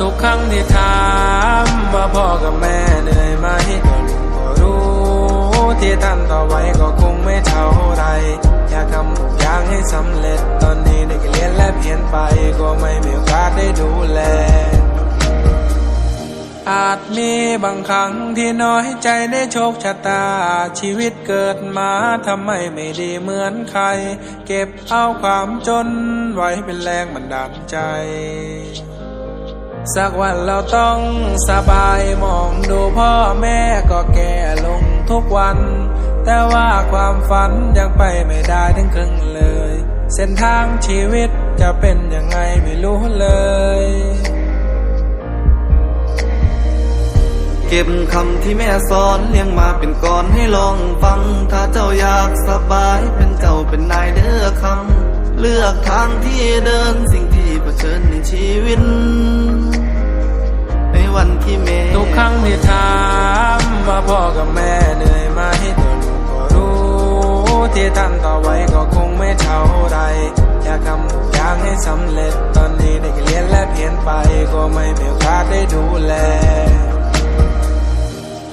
ทุกครั้งที่ถามว่าพ่อกับแม่เหนื่อยไหมก็ลุงก็รู้ ที่ท่านต่อไว้ก็คงไม่เท่าไร อยากทำทุกอย่างให้สำเร็จตอนนี้ได้เรียนและเพียนไปก็ไม่มีโอกาสได้ดูแล อาจมีบางครั้งที่น้อยใจได้โชคชะตา ชีวิตเกิดมาทำไมไม่ดีเหมือนใคร เก็บเอาความจนไว้เป็นแรงบันดาลใจ สักวันเราต้องสบายมองดูพ่อแม่ก็แก่ลงทุกวัน แต่ว่าความฝันยังไปไม่ได้ถึงครึ่งเลย เส้นทางชีวิตจะเป็นยังไงไม่รู้เลย เก็บคำที่แม่สอนเลี้ยงมาเป็นก่อนให้ลองฟัง ถ้าเจ้าอยากสบายเป็นเจ้าเป็นนายเด้อคำเลือกทางที่เดินสิ่งที่เผชิญในชีวิต วันที่แม่ทุกครั้งที่ถามว่าพ่อกับแม่เหนื่อยไหมตัวลูกก็รู้ ที่ท่านต่อไว้ก็คงไม่เท่าไรอยากทำทุกอย่างให้สำเร็จตอนนี้ได้เรียนและเพียนไปก็ไม่มีโอกาสได้ดูแล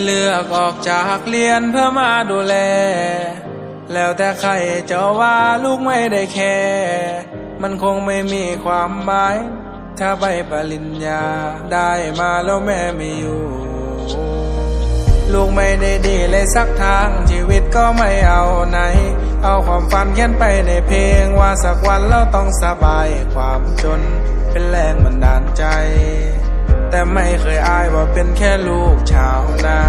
เลือกออกจากเรียนเพื่อมาดูแล แล้วแต่ใครจะว่าลูกไม่ได้แคร์มันคงไม่มีความหมาย ถ้าใบปริญญาได้มาแล้วแม่ไม่อยู่ ลูกไม่ได้ดีเลยสักทางชีวิตก็ไม่เอาไหน เอาความฝันเขียนไปในเพลงว่าสักวันเราต้องสบายความจนเป็นแรงบันดาลใจ แต่ไม่เคยอายว่าเป็นแค่ลูกชาวนา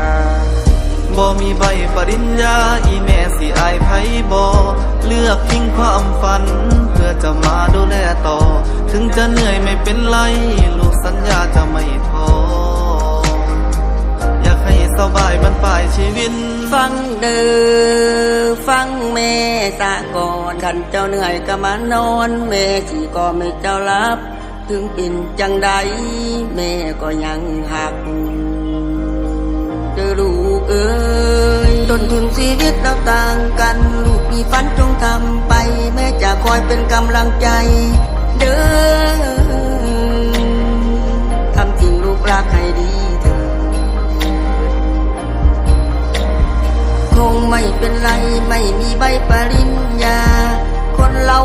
บ่มีใบปริญญาอีแม่สิอายไผบ่เลือกทิ้งความฝัน อจะมาดูแลต่อ ถึงจะเหนื่อยไม่เป็นไร ลูกสัญญาจะไม่ท้อ อยากให้สบายบรรปลายชีวิต ฟังเด้อฟังแม่สะก่อนขันเจ้าเหนื่อยก็มานอนแม่ที่ก็ไม่เจ้ารับถึงเป็นจังใดแม่ก็ยังหักเจอลูกเอ้ยต้นทุนชีวิตเราต่างกัน ลูกมีฝันจงทำไป อยเป็นกำลังใจ เด้อทำจริงลูกรักให้ดีเถิดคงไม่เป็นไรไม่มีใบปริญญา คนเรา